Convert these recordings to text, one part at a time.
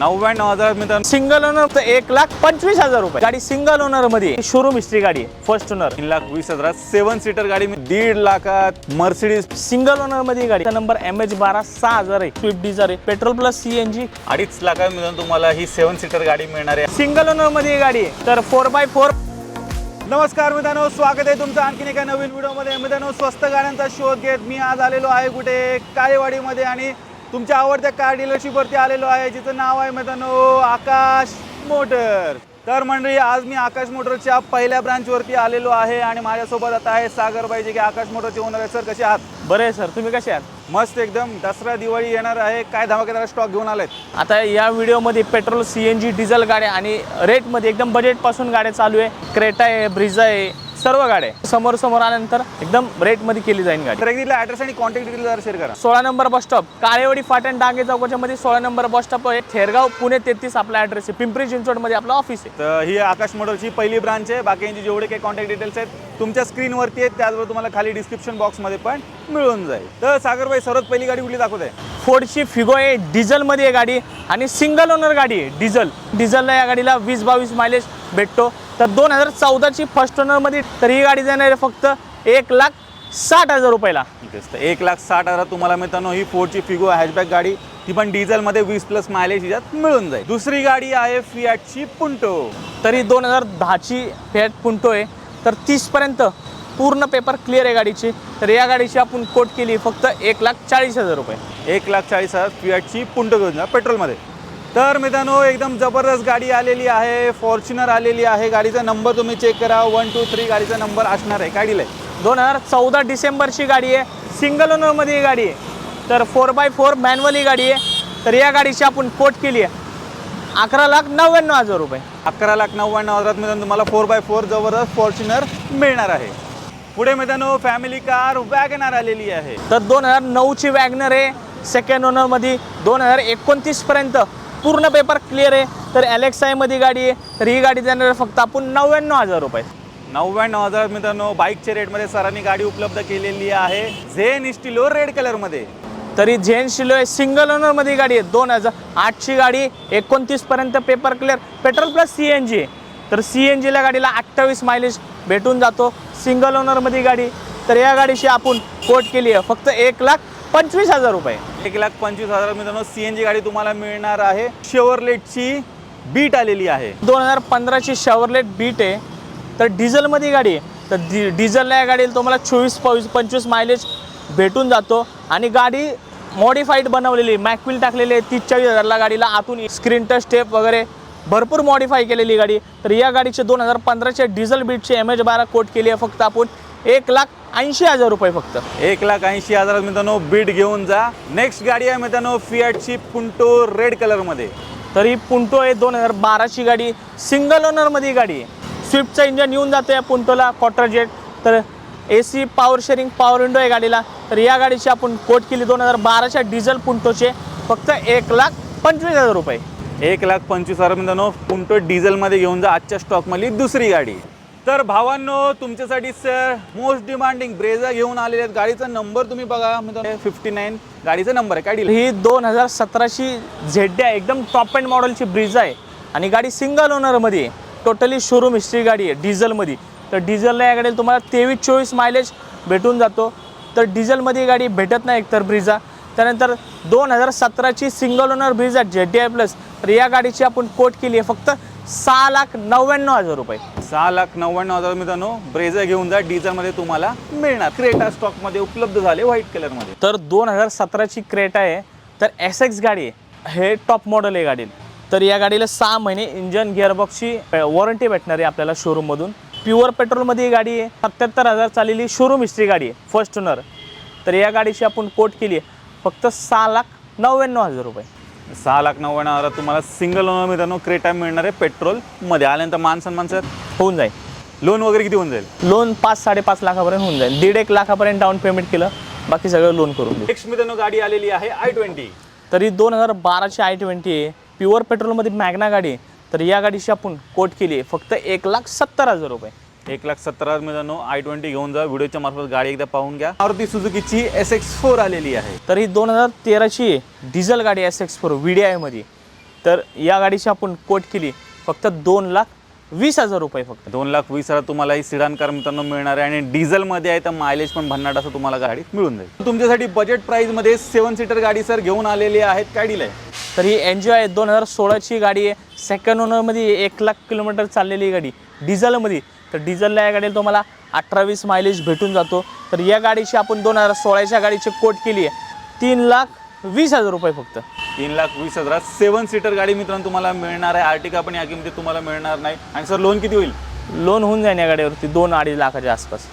नव्याण्णव हजार मित्रांनो. सिंगल ओनर एक लाख पंचवीस हजार रुपये. गाडी सिंगल ओनरमध्ये. शोरूम हिस्ट्री गाडी. फर्स्ट ओनर तीन लाख वीस हजार. सेवन सीटर गाडी. मी दीड लाखात मर्सिडीज सिंगल ओनरमध्ये गाडी. नंबर एम एच बारा सहा हजार आहे. स्विफ्ट डिझार आहे. पेट्रोल प्लस सीएनजी अडीच लाखात मिळून तुम्हाला ही सेवन सीटर गाडी मिळणार आहे. सिंगल ओनरमध्ये गाडी. आहे तर फोर बाय फोर नमस्कार मित्रांनो. स्वागत आहे तुमचं आणखीन एका नवीन व्हिडिओमध्ये मित्रांनो स्वस्त गाड्यांचा शोध घेत मी आज आलेलो आहे कुठे? काळेवाडीमध्ये आणि तुमच्या आवडत्या कार डीलरशिपवरती आलेलो आहे जिचं नाव आहे मित्रांनो आकाश मोटर. तर मंडळी आज मी आकाश मोटरच्या पहिल्या ब्रांचवरती आलेलो आहे आणि माझ्यासोबत आता आहे सागरबाई जे की आकाश मोटरचे ओनर आहे सर कसे आहात? बरे आहे सर. तुम्ही कसे आहात? मस्त एकदम. दसरा दिवाळी येणार आहे. काय धमाकेदार स्टॉक घेऊन आलेत? आता या व्हिडिओमध्ये पेट्रोल सीएनजी डिझेल गाड्या आणि रेटमध्ये एकदम बजेटपासून गाड्या चालू आहे. क्रेटा आहे ब्रिझा आहे सर्व गाड्या. समोर समोर आल्यानंतर एकदम रेटमध्ये केली जाईल गाडी. तर एकदा ॲड्रेस आणि कॉन्टॅक्ट डिटेल जरा शेअर करा. सोळा नंबर बस स्टॉप काळेवाडी फाटण डांगे चौकाच्या मध्ये सोळा नंबर बस स्टॉप आहे. थेरगाव पुणे तेहतीस आपला ॲड्रेस आहे. पिंपरी चिंचवडमध्ये आपलं ऑफिस आहे. तर ही आकाश मोटरची पहिली ब्रांच आहे. बाकीचे जेवढे काही कॉन्टॅक्ट डिटेल्स आहेत तुमच्या स्क्रीनवरती आहेत. त्याचबरोबर तुम्हाला खाली डिस्क्रिप्शन बॉक्समध्ये पण मिळून जाईल. तर सागरबाई सर्वात पहिली गाडी कुठली दाखवत आहे फोर्डची फिगो आहे. डिझेलमध्ये आहे गाडी. आणि सिंगल ओनर गाडी आहे. डिझेल डिझेलला या गाडीला वीस बावीस मायलेज भेटतो. तर दोन हजार चौदाची फर्स्ट ओनरमध्ये तर ही गाडी जाणार आहे फक्त एक लाख साठ हजार रुपयाला. तर एक लाख साठ हजार तुम्हाला मित्रांनो ही फोरची फिगो हॅशबॅक गाडी ती पण डिझेलमध्ये वीस प्लस मायलेज हिच्यात मिळून जाईल. दुसरी गाडी आहे फियाटची पुंटो तरी दोन हजार दहाची फॅट पुंटो आहे. तर तीसपर्यंत पूर्ण पेपर क्लिअर आहे गाडीची. तर या गाडीची आपण कोट केली फक्त एक लाख चाळीस हजार रुपये. एक लाख चाळीस हजार फियाटची पुंटो घेऊन जा पेट्रोलमध्ये तर मित्रांनो एकदम जबरदस्त गाडी आलेली आहे. फॉर्च्युनर आलेली आहे. गाडीचा नंबर तुम्ही चेक करा. वन टू थ्री गाडीचा नंबर असणार आहे. गाडीला आहे. दोन हजार चौदा डिसेंबरची गाडी आहे. सिंगल ओनरमध्ये ही गाडी आहे. तर फोर बाय फोर मॅन्युअल ही गाडी आहे. तर या गाडीची आपण कोट केली आहे. अकरा लाख नव्याण्णव हजार रुपये. अकरा लाख नव्याण्णव हजारात मित्रांनो तुम्हाला फोर बाय फोर जबरदस्त फॉर्च्युनर मिळणार आहे. पुढे मित्रांनो फॅमिली कार वॅगनार आलेली आहे. तर दोन हजार नऊची वॅगनर आहे. सेकंड ओनरमध्ये दोन हजार एकोणतीसपर्यंत पूर्ण पेपर क्लिअर आहे. तर एलेक्स आयमध्ये गाडी आहे. तर ही गाडी देणार आहे फक्त आपण नव्याण्णव हजार रुपये. नव्याण्णव हजार मित्रांनो बाईकच्या रेटमध्ये सरांनी गाडी उपलब्ध केलेली आहे. झेन इस्टिलो रेड कलरमध्ये तरी झेन शिलो आहे सिंगल ओनरमध्ये गाडी आहे. दोन हजार आठची गाडी एकोणतीसपर्यंत paper clear petrol plus C N G आहे. तर सी एन जीला गाडीला अठ्ठावीस मायलेज भेटून जातो. सिंगल ओनरमध्ये गाडी. तर या गाडीची आपण कोट केली आहे. फक्त एक लाख पंचवीस हजार रुपये. एक लाख पंचवीस हजार मित्रांनो सी एन जी गाडी तुम्हाला मिळणार आहे. शेवरलेटची बीट आलेली आहे. दोन हजार पंधराची शावरलेट बीट आहे. तर डिझेलमध्ये गाडी आहे. तर डि डिझेलला या गाडीला तुम्हाला चोवीस पंचवीस पंचवीस मायलेज भेटून जातो. आणि गाडी मॉडिफाईड बनवलेली मॅकविल टाकलेली आहे. तीस चाळीस हजारला गाडीला आतून स्क्रीन टच स्टेप वगैरे भरपूर मॉडिफाय केलेली गाडी. तर या गाडीचे दोन हजार पंधराच्या डिझेल बीटची एम एच बारा कोट केली आहे. फक्त आपण एक लाख ऐंशी हजार रुपये फक्त. एक लाख ऐंशी हजारात मित्रांनो बीट घेऊन जा. नेक्स्ट गाडी आहे मित्रांनो फियाटची पुंटो रेड कलरमध्ये तरी पुंटो आहे दोन हजार बाराची गाडी सिंगल ओनरमध्ये गाडी आहे. स्विफ्टचं इंजन येऊन जातं या पुंटोला क्वार्टर जेट तर A C power steering power window आहे गाडीला. तर या गाडीची आपण कोट केली दोन हजार बाराच्या डिझेल पुंटोचे फक्त एक लाख पंचवीस हजार रुपये. एक लाख पंचवीस हजार मित्रांनो पुंटो डिझेलमध्ये घेऊन जा. आजच्या स्टॉकमधली दुसरी गाडी. तर भावांनो तुमच्यासाठी सर मोस्ट डिमांडिंग ब्रेझा घेऊन आलेले आहेत. गाडीचा नंबर तुम्ही बघा. फिफ्टी नाईन गाडीचा नंबर आहे. काढील ही दोन हजार सतराची झेड आहे. एकदम टॉप अँड मॉडेलची ब्रिज आहे. आणि गाडी सिंगल ओनरमध्ये आहे. टोटली शोरूम हिस्ट्री गाडी आहे. डिझेलमध्ये तर डिझेलला या गाडीला तुम्हाला तेवीस चोवीस मायलेज भेटून जातो. तर डिझेलमध्ये गाडी भेटत नाही एकतर ब्रिझा त्यानंतर दोन हजार सतराची सिंगल ओनर ब्रिज आहे झेड डी आय प्लस तर या गाडीची आपण कोट केली आहे. फक्त सहा लाख नव्याण्णव हजार रुपये. सहा लाख नव्याण्णव हजार मित्रांनो ब्रेझा घेऊन जा डिझेलमध्ये तुम्हाला मिळणार. क्रेटा स्टॉकमध्ये उपलब्ध झाले व्हाईट कलरमध्ये. तर दोन हजार सतराची क्रेटा आहे तर एस एक्स गाडी आहे. हे टॉप मॉडेल आहे गाडी तर या गाडीला सहा महिने इंजन गिअरबॉक्सची वॉरंटी भेटणार आहे आपल्याला शोरूममधून प्युअर पेट्रोलमध्ये ही गाडी आहे सत्याहत्तर हजार चाललेली शोरूम हिस्ट्री गाडी आहे फर्स्ट ओनर तर या गाडीची आपण कोट केली आहे फक्त सहा लाख नव्याण्णव हजार रुपये. सहा लाख नव्याण्णव हजार तुम्हाला सिंगल ओनर मित्रांनो क्रेटा मिळणार आहे पेट्रोलमध्ये आल्यानंतर मानसन माणसात होऊन जाईल. लोन वगैरे किती होऊन जाईल? लोन पाच साडेपाच लाखापर्यंत होऊन जाईल. दीड एक लाखापर्यंत डाऊन पेमेंट केलं. बाकी सगळं लोन करून देऊ नेक्स्ट मित्रांनो गाडी आलेली आहे आय ट्वेंटी तरी दोन हजार बाराची आय ट्वेंटी आहे. प्युअर पेट्रोलमध्ये मॅग्ना गाडी आहे. तर या गाडीची आपण कोट केली आहे. फक्त एक लाख सत्तर हजार रुपये. एक लाख सत्तर हजार मित्रांनो आय ट्वेंटी घेऊन जा. व्हिडिओच्या मार्फत गाडी एकदा पाहून घ्या. मारुती सुझुकीची एस एक्स फोर आलेली आहे. तर ही दोन हजार तेराची डिझेल गाडी S X four V D आयमध्ये तर या गाडीची आपण कोट केली फक्त दोन लाख वीस हजार रुपये फक्त. दोन लाख वीस हजार तुम्हाला ही सिडान कार मित्रांनो मिळणार आहे आणि डिझेलमध्ये आहे तर मायलेज पण भन्नाट असं तुम्हाला गाडीत मिळून जाईल. तुमच्यासाठी बजेट प्राईजमध्ये सेवन सीटर गाडी सर घेऊन आलेली आहेत. काय डील आहे? तर ही एन्जॉय आहे. दोन हजार सोळाची गाडी आहे. सेकंड ओनरमध्ये एक लाख किलोमीटर चाललेली गाडी. डिझेलमध्ये तर डिझेलला या गाडीला तुम्हाला अठरा वीस मायलेज भेटून जातो. तर या गाडीची आपण दोन हजार सोळाच्या गाडीची कोट केली आहे. तीन लाख वीस हजार रुपये फक्त. तीन लाख वीस हजारात सेवन सीटर गाडी मित्रांनो तुम्हाला मिळणार आहे. आर्टिका पण या किमतीत तुम्हाला मिळणार नाही. आणि सर लोन किती होईल? लोन होऊन जाईल या गाडीवरती. दोन अडीच लाखाच्या आसपास.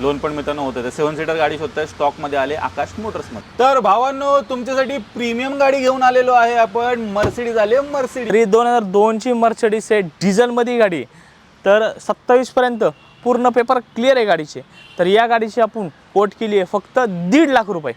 लोन पण मित्रांनो होतं तर सेवन सीटर गाडी शोधताय. स्टॉकमध्ये आले आकाश मोटर्समध्ये तर भावांनो तुमच्यासाठी प्रीमियम गाडी घेऊन आलेलो आहे आपण. मर्सिडीज आले मर्सिडीज दोन हजार दोनची मर्चडीस आहे डिझेलमध्ये गाडी. आहे. तर सत्तावीसपर्यंत पूर्ण पेपर क्लिअर आहे गाडीचे. तर या गाडीची आपण कोट केली आहे फक्त दीड लाख रुपये.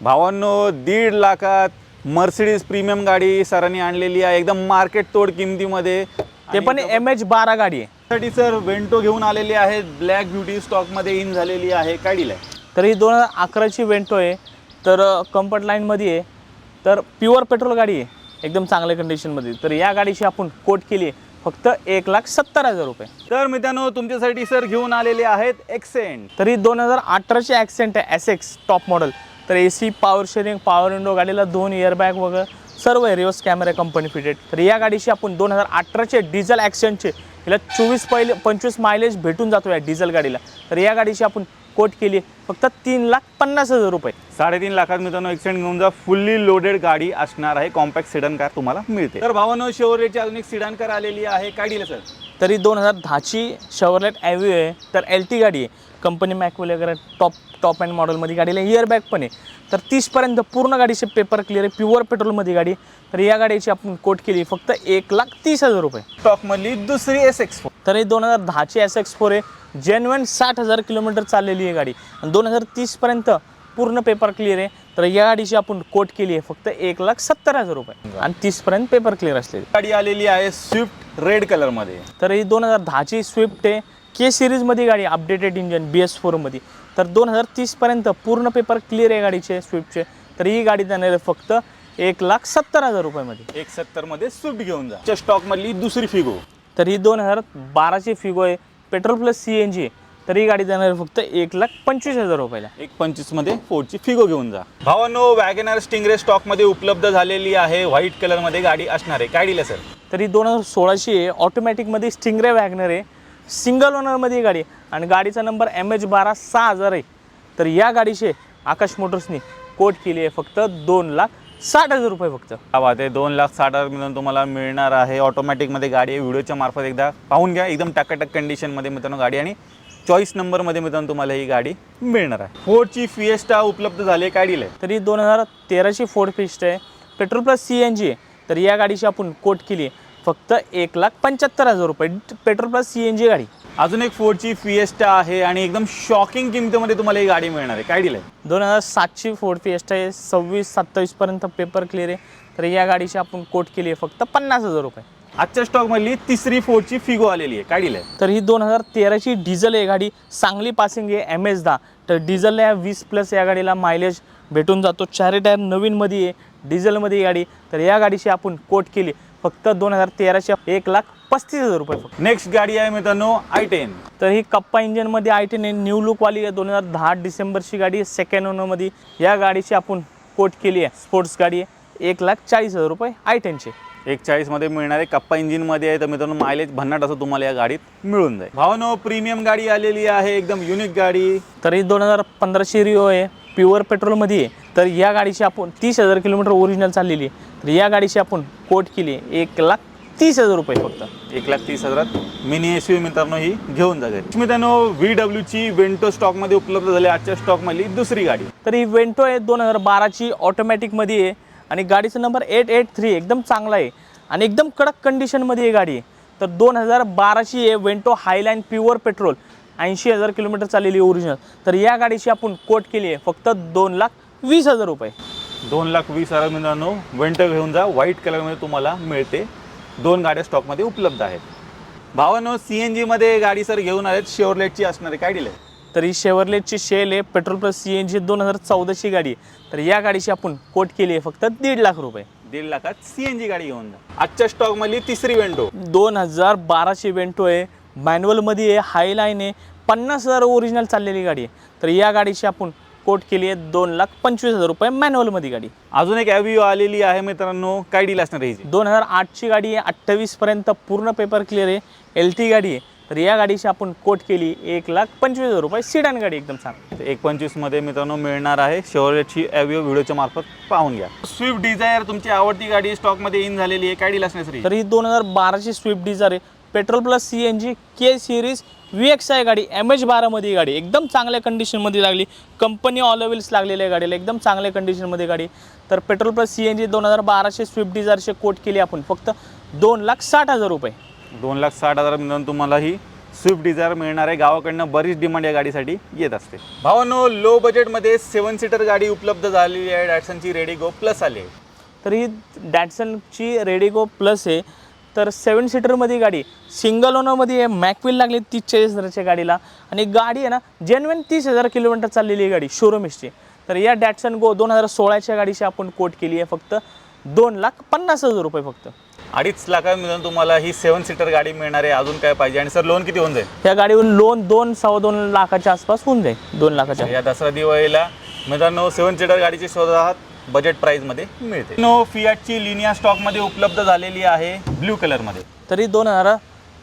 भावांनो दीड लाखात मर्सिडीज प्रीमियम गाडी सरांनी आणलेली आहे. एकदम मार्केट तोड किमतीमध्ये. ते पण एम एच बारा गाडी आहे. साठी सर वेंटो घेऊन आलेली आहे. ब्लॅक ब्युटी स्टॉकमध्ये इन झालेली आहे. काय डील आहे? तर ही दोन हजार अकराची वेंटो आहे. तर कम्फर्ट लाईनमध्ये आहे. तर प्युअर पेट्रोल गाडी आहे. एकदम चांगल्या कंडिशनमध्ये तर या गाडीची आपण कोट केली आहे. फक्त एक लाख सत्तर हजार रुपये. तर मित्रांनो तुमच्यासाठी सर घेऊन आलेले आहेत एक्सेंट तर दोन हजार अठराची ॲक्सेंट आहे एस एक्स टॉप मॉडेल तर A C power steering power window गाडीला दोन इयरबॅग वगैरे सर्व रिवर्स कॅमेरा कंपनी फिटेड तर या गाडीची आपण दोन हजार अठराचे डिझेल ॲक्सेंटचे हिला चोवीस पहिले पंचवीस मायलेज भेटून जातो या डिझेल गाडीला. तर या गाडीची आपण कोट केली आहे. फक्त तीन लाख पन्नास हजार रुपये. साडेतीन लाखात मित्रांनो एक्सेंट घेऊन जा. फुल्ली लोडेड गाडी असणार आहे. कॉम्पॅक्ट सिडन कार तुम्हाला मिळते. तर भावानो शेवरेची अजून एक सिडन कार आलेली आहे. काय सर तरी दोन हजार दहाची शेवरलेट ॲव्ह्यू आहे तर एल टी गाडी आहे. कंपनी मॅकवेल वगैरे टॉप टॉप अँड मॉडेलमध्ये गाडीला इयर बॅग पण आहे. तर तीसपर्यंत पूर्ण गाडीचे पेपर क्लिअर आहे प्युअर पेट्रोलमध्ये गाडी. तर या गाडीची आपण कोट केली फक्त एक लाख तीस हजार रुपये. स्टॉकमधली दुसरी एस एक्स तर ही दोन हजार दहाची एस एक्स फोर आहे. जेन्युन साठ हजार किलोमीटर चाललेली आहे गाडी. आणि दोन हजार तीसपर्यंत पूर्ण पेपर क्लिअर आहे. तर या गाडीची आपण कोट केली आहे फक्त एक लाख सत्तर हजार रुपये. आणि तीसपर्यंत पेपर क्लिअर असलेली. गाडी आलेली आहे स्विफ्ट रेड कलरमध्ये तर ही दोन हजार दहाची स्विफ्ट आहे. के सिरीजमध्ये गाडी अपडेटेड इंजन बी एस फोरमध्ये तर दोन हजार तीसपर्यंत पूर्ण पेपर क्लिअर आहे गाडीचे स्विफ्टचे तर ही गाडी आहे फक्त एक लाख सत्तर हजार रुपयामध्ये. एक सत्तरमध्ये स्विफ्ट घेऊन जा. स्टॉक मधली दुसरी फिगो तर ही दोन हजार बाराची फिगो आहे. Petrol plus C N G आहे. तर ही गाडी आहे फक्त एक लाख पंचवीस हजार रुपयाला. एक पंचवीसमध्ये फोर्डची फिगो घेऊन जा. भावानो वॅगनर स्टिंगरे स्टॉकमध्ये उपलब्ध झालेली आहे. व्हाईट कलरमध्ये गाडी असणार आहे. काय दिलं सर तर ही दोन हजार सोळाची आहे. ऑटोमॅटिकमध्ये स्टिंगरे वॅगनर आहे. सिंगल ओनरमध्ये ही गाडी आहे. आणि गाडीचा नंबर एम एच बारा सहा हजार आहे. तर या गाडीचे आकाश मोटर्सनी कोट केली आहे फक्त दोन लाख साठ हजार रुपये फक्त. हा बात आहे. दोन लाख साठ हजार मिळून तुम्हाला मिळणार आहे. ऑटोमॅटिकमध्ये गाडी आहे. व्हिडिओच्या मार्फत एकदा पाहून घ्या. एकदम टकाटक कंडिशनमध्ये मित्रांनो गाडी आणि चॉईस नंबरमध्ये मित्रांनो तुम्हाला ही गाडी मिळणार आहे. फोर्डची फिएस्टा उपलब्ध झाली आहे काय डील आहे तरी दोन हजार तेराची फोर्ड फिस्ट आहे. Petrol plus C N G आहे. तर या गाडीची आपण कोट केली फक्त एक लाख पंच्याहत्तर हजार रुपये. Petrol plus C N G गाडी. अजून एक फोर्डची फिएस्टा आहे आणि एकदम शॉकिंग किमतीमध्ये तुम्हाला ही गाडी मिळणार आहे. काय डील आहे? दोन हजार सातची फोर्ड फिएस्टा आहे. सव्वीस सत्तावीसपर्यंत पेपर क्लिअर आहे. तर या गाडीची आपण कोट केली आहे. फक्त पन्नास हजार रुपये. आजच्या स्टॉकमधली तिसरी फोर्डची फिगो आलेली आहे. काय डील आहे. तर ही दोन हजार तेराची डिझेल आहे गाडी. चांगली पासिंग आहे एम एच दहा. तर डिझेलला या वीस प्लस या गाडीला मायलेज भेटून जातो. चारही टायर नवीनमध्ये आहे डिझेलमध्ये ही गाडी. तर या गाडीची आपण कोट केली. फक्त दोन हजार तेराच्या एक लाख पस्तीस हजार रुपये नेक्स्ट गाडी आहे मित्रांनो आय टेन तर ही कप्पा इंजनमध्ये आय टेन आहे. न्यू लुकवाली आहे. दोन हजार दहा डिसेंबरची गाडी आहे. सेकंड ओनरमध्ये या गाडीची आपण कोट केली आहे. स्पोर्ट्स गाडी आहे. एक लाख चाळीस हजार रुपये आय टेनचे एक चाळीसमध्ये मिळणार आहे कप्पा इंजिनमध्ये आहे. तर मित्रांनो मायलेज भन्नाट असं तुम्हाला या गाडीत मिळून जाईल. भावनो प्रीमियम गाडी आलेली आहे. एकदम युनिक गाडी. तर ही दोन हजार पंधराची रिओ आहे. प्युअर पेट्रोलमध्ये आहे. तर या गाडीची आपण तीस हजार किलोमीटर ओरिजिनल चाललेली आहे. तर या गाडीची आपण कोट केली एक लाख तीस हजार रुपये फक्त. एक लाख तीस हजारात मिनी एस यू मित्रांनो ही घेऊन जा घरी मित्रांनो व्ही डब्ल्यूची वेंटो स्टॉकमध्ये उपलब्ध झाली आजच्या स्टॉकमधली दुसरी गाडी. तर ही वेंटो आहे दोन हजार बाराची ऑटोमॅटिकमध्ये आहे. आणि गाडीचा नंबर एट एट थ्री एकदम चांगला आहे. आणि एकदम कडक कंडिशनमध्ये आहे गाडी. तर दोन हजार बाराची आहे वेंटो हायलाईन प्युअर पेट्रोल ऐंशी हजार किलोमीटर चाललेली ओरिजिनल तर या गाडीची आपण कोट केली आहे फक्त दोन लाख वीस हजार रुपये. दोन लाख वीस हजार मित्रांनो वेंटो घेऊन जा. व्हाईट कलरमध्ये तुम्हाला मिळते. दोन गाड्या स्टॉकमध्ये उपलब्ध आहेत. भावानो सी एन जीमध्ये गाडी सर घेऊन आलेत. शेवरलेटची असणार. आहे काय दिलं तर ही शेवरलेटची शेल आहे petrol plus C N G दोन हजार चौदाची गाडी आहे. तर या गाडीची आपण कोट केली आहे फक्त दीड लाख रुपये. दीड लाखात सी एन जी गाडी घेऊन जा. आजच्या स्टॉकमधली तिसरी वेंडो. दोन हजार बाराची वेंटो आहे मॅन्युअलमध्ये आहे हायलाईन आहे पन्नास हजार ओरिजिनल चाललेली गाडी आहे. तर या गाडीची आपण कोट केली आहे दोन लाख पंचवीस हजार रुपये मॅन्युअलमध्ये गाडी अजून एक ॲव्हिओ आलेली आहे मित्रांनो काय डील असणार आहे दोन हजार आठची गाडी आहे अठ्ठावीसपर्यंत पूर्ण पेपर क्लिअर आहे एल टी गाडी आहे. तर या गाडीची आपण कोट केली एक लाख पंचवीस हजार रुपये. सिडान गाडी एकदम चांगली एक पंचवीसमध्ये मित्रांनो मिळणार आहे. शेवरेटची ॲव्हिओ व्हिडिओच्या मार्फत पाहून घ्या. स्विफ्ट डिझायर तुमची आवडती गाडी स्टॉकमध्ये इन झालेली आहे. काय डील असणार सर तर ही दोन हजार बाराची स्विफ्ट डिझायर आहे. Petrol plus C N G K series V X I गाडी एम एच बारामध्ये ही गाडी. एकदम चांगल्या कंडिशनमध्ये लागली. कंपनी ऑल व्हील्स लागलेल्या आहे गाडीला एकदम चांगल्या कंडिशनमध्ये गाडी. तर petrol plus C N G दोन हजार बाराशे स्विफ्ट डिझायरचे कोट केली आपण. फक्त दोन लाख साठ हजार रुपये. दोन लाख साठ हजार मिळून तुम्हाला ही स्विफ्ट डिझायर मिळणार आहे. गावाकडनं बरीच डिमांड या गाडीसाठी येत असते. भावानो लो बजेटमध्ये सेवन सीटर गाडी उपलब्ध झालेली आहे. डॅटसनची रेडी गो प्लस आली आहे. तर ही डॅटसनची रेडिगो प्लस आहे. तर सेवन सीटरमध्ये गाडी सिंगल ओनरमध्ये आहे. मॅकविल लागली तीस चाळीस हजाराच्या गाडीला. आणि गाडी आहे ना जेन्युन तीस हजार किलोमीटर चाललेली आहे गाडी शोरूम हिस्ट्री तर या डॅटसन गो दोन हजार सोळाच्या गाडीची आपण कोट केली आहे फक्त दोन लाख पन्नास हजार रुपये फक्त. अडीच लाखात मिळून तुम्हाला ही सेवन सीटर गाडी मिळणार आहे. अजून काय पाहिजे? आणि सर लोन किती होऊन जाईल? या गाडीवर लोन दोन सव्वा दोन लाखाच्या आसपास होऊन जाईल. दोन लाखाच्या. या दसरा दिवाळीला मित्रांनो सेवन सीटर गाडीची शोधात बजेट प्राईजमध्ये मिळते. नो फियाटची लिनिया स्टॉकमध्ये उपलब्ध झालेली आहे ब्ल्यू कलरमध्ये तरी दोन हजार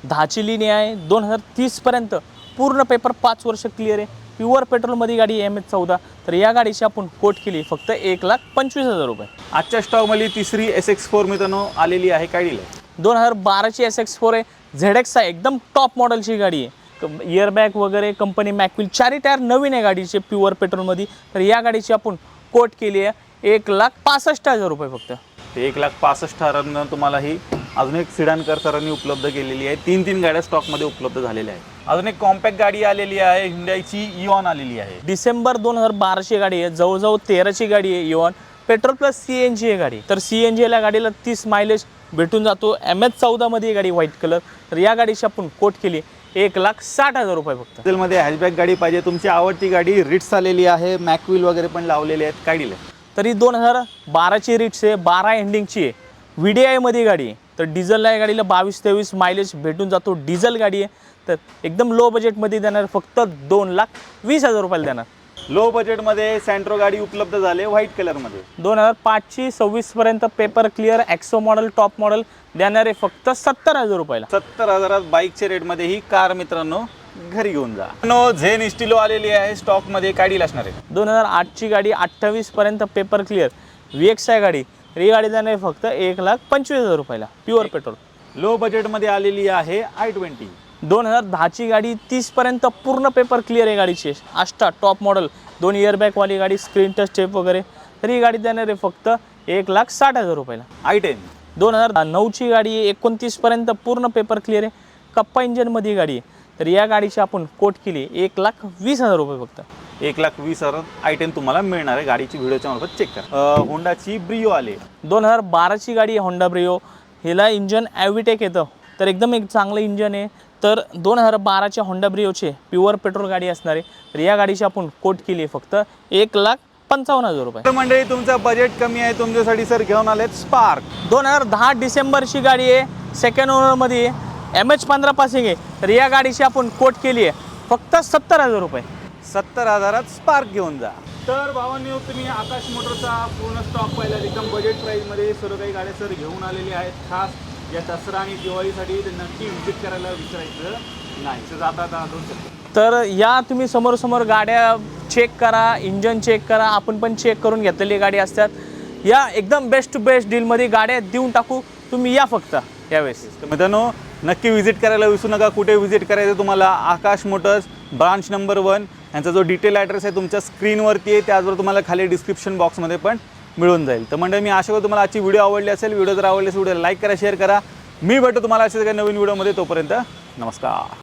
दहाची लिनी आहे. दोन हजार तीसपर्यंत पूर्ण पेपर पाच वर्ष क्लिअर आहे. प्युअर पेट्रोलमध्ये गाडी एम एच चौदा तर या गाडीची आपण कोट केली फक्त एक लाख पंचवीस हजार रुपये. आजच्या स्टॉकमधली तिसरी एस एक्स फोर मित्रांनो आलेली आहे काय दिलं दोन हजार बाराची एस एक्स फोर आहे. झेड एक्स आहे एकदम टॉप मॉडेलची गाडी आहे. इयरबॅग वगैरे कंपनी मॅकविल चारही टायर नवीन आहे गाडीचे प्युअर पेट्रोलमध्ये तर या गाडीची आपण कोट केली आहे. एक लाख पासष्ट हजार रुपये फक्त. एक लाख पासष्ट हजारांना तुम्हाला ही अजून एक सिडानकर सरांनी उपलब्ध केलेली आहे. तीन तीन गाड्या स्टॉकमध्ये उपलब्ध झालेल्या आहेत. अजून एक कॉम्पॅक्ट गाडी आलेली आहे हुंडाईची इऑन आलेली आहे. डिसेंबर दोन हजार बाराची गाडी आहे. जवळजवळ तेराची गाडी आहे even petrol plus C N G आहे गाडी. तर सी एन जीला गाडीला तीस मायलेज भेटून जातो. एम एच चौदामध्ये गाडी व्हाईट कलर तर या गाडीची आपण कोट केली. एक लाख साठ हजार रुपये फक्त. मध्ये हॅशबॅक गाडी पाहिजे. तुमची आवडती गाडी रिट्स आलेली आहे. मॅकविल वगैरे पण लावलेले आहेत. दिलं तरी दोन हजार बाराची रिट्स आहे. बारा एंडिंगची आहे. व्ही डी आयमध्ये गाडी आहे. तर डिझेलला या गाडीला बावीस तेवीस मायलेज भेटून जातो. डिझेल गाडी आहे. तर एकदम लो बजेटमध्ये देणार फक्त दोन लाख वीस हजार रुपयाला देणार. लो बजेटमध्ये सँट्रो गाडी उपलब्ध झाले व्हाईट कलरमध्ये दोन हजार पाचची सव्वीसपर्यंत पेपर क्लिअर ॲक्सो मॉडेल टॉप मॉडेल देणारे फक्त सत्तर हजार रुपयाला. सत्तर हजारात बाईकच्या रेटमध्ये ही कार मित्रांनो घरी घेऊन जा. नो झेन इस्टिलो आलेली आहे स्टॉकमध्ये काय डील असणार आहे. दोन हजार आठची गाडी अठ्ठावीसपर्यंत paper clear V X I गाडी. तर ही गाडी देणारे फक्त एक लाख पंचवीस हजार रुपयाला. प्युअर पेट्रोल लो बजेटमध्ये आलेली आहे आय ट्वेंटी दोन हजार दहाची गाडी तीसपर्यंत पूर्ण पेपर क्लिअर आहे गाडीची. आष्टा टॉप मॉडेल दोन इयरबॅगवाली गाडी स्क्रीन टच टेप वगैरे. तर ही गाडी देणारे फक्त एक लाख साठ हजार रुपयाला. आय टेन दोन हजार नऊची गाडी आहे एकोणतीसपर्यंत पूर्ण पेपर क्लिअर आहे. कप्पा इंजनमध्ये गाडी आहे. तर या गाडीची आपण कोट केली एक लाख वीस हजार रुपये फक्त. एक लाख वीस हजार आय टेन तुम्हाला मिळणार आहे. गाडीची व्हिडिओच्या मार्फत चेक करा. होंडाची ब्रिओ आले. दोन हजार बाराची गाडी आहे होंडा ब्रिओ हिला इंजन ॲव्हिटेक येतं. तर एकदम एक चांगलं इंजन आहे. तर दोन हजार बाराच्या होंडा ब्रिओचे प्युअर पेट्रोल गाडी असणार आहे. तर या गाडीची आपण कोट केली आहे फक्त एक लाख पंचावन्न हजार रुपये. तर मंडळी तुमचं बजेट कमी आहे. तुमच्यासाठी सर घेऊन आलेत स्पार्क दोन हजार दहा डिसेंबरची गाडी आहे. सेकंड ओनरमध्ये एम एच पंधरा पासिंग आहे. तर या गाडीची आपण कोट केली आहे. फक्त सत्तर हजार रुपये. सत्तर हजारात स्पार्क घेऊन जा. तर भावांनी तुम्ही आकाश मोटरचा पूर्ण स्टॉक पाहिला. एकदम बजेट प्राईजमध्ये सर्व काही गाड्या सर घेऊन आलेले आहेत. खास या दसरा आणि दिवाळीसाठी ते नक्की व्हिजिट करायला विचारायचं नाही. तर जाता जाता जाऊ शकतो तर या तुम्ही समोर गाड्या चेक करा इंजन चेक करा. आपण पण चेक करून घेतलेली गाडी असतात. या एकदम बेस्ट टू बेस्ट डीलमध्ये गाड्या देऊन टाकू. तुम्ही या फक्त यावेळेस. तर मित्रांनो नक्की व्हिजिट करायला विसरू नका. कुठे व्हिजिट करायचं तुम्हाला? Akash Motors branch number one यांचा जो डिटेल ॲड्रेस आहे तुमच्या स्क्रीनवरती आहे त्याचबरोबर तुम्हाला खाली डिस्क्रिप्शन बॉक्समध्ये पण मिळून जाईल. तर म्हणजे मी आशा करतो तुम्हाला आजची व्हिडिओ आवडली असेल व्हिडिओ जर आवडली असेल व्हिडिओ लाईक करा शेअर करा. मी भेटतो तुम्हाला असे काही नवीन व्हिडिओमध्ये. तोपर्यंत नमस्कार.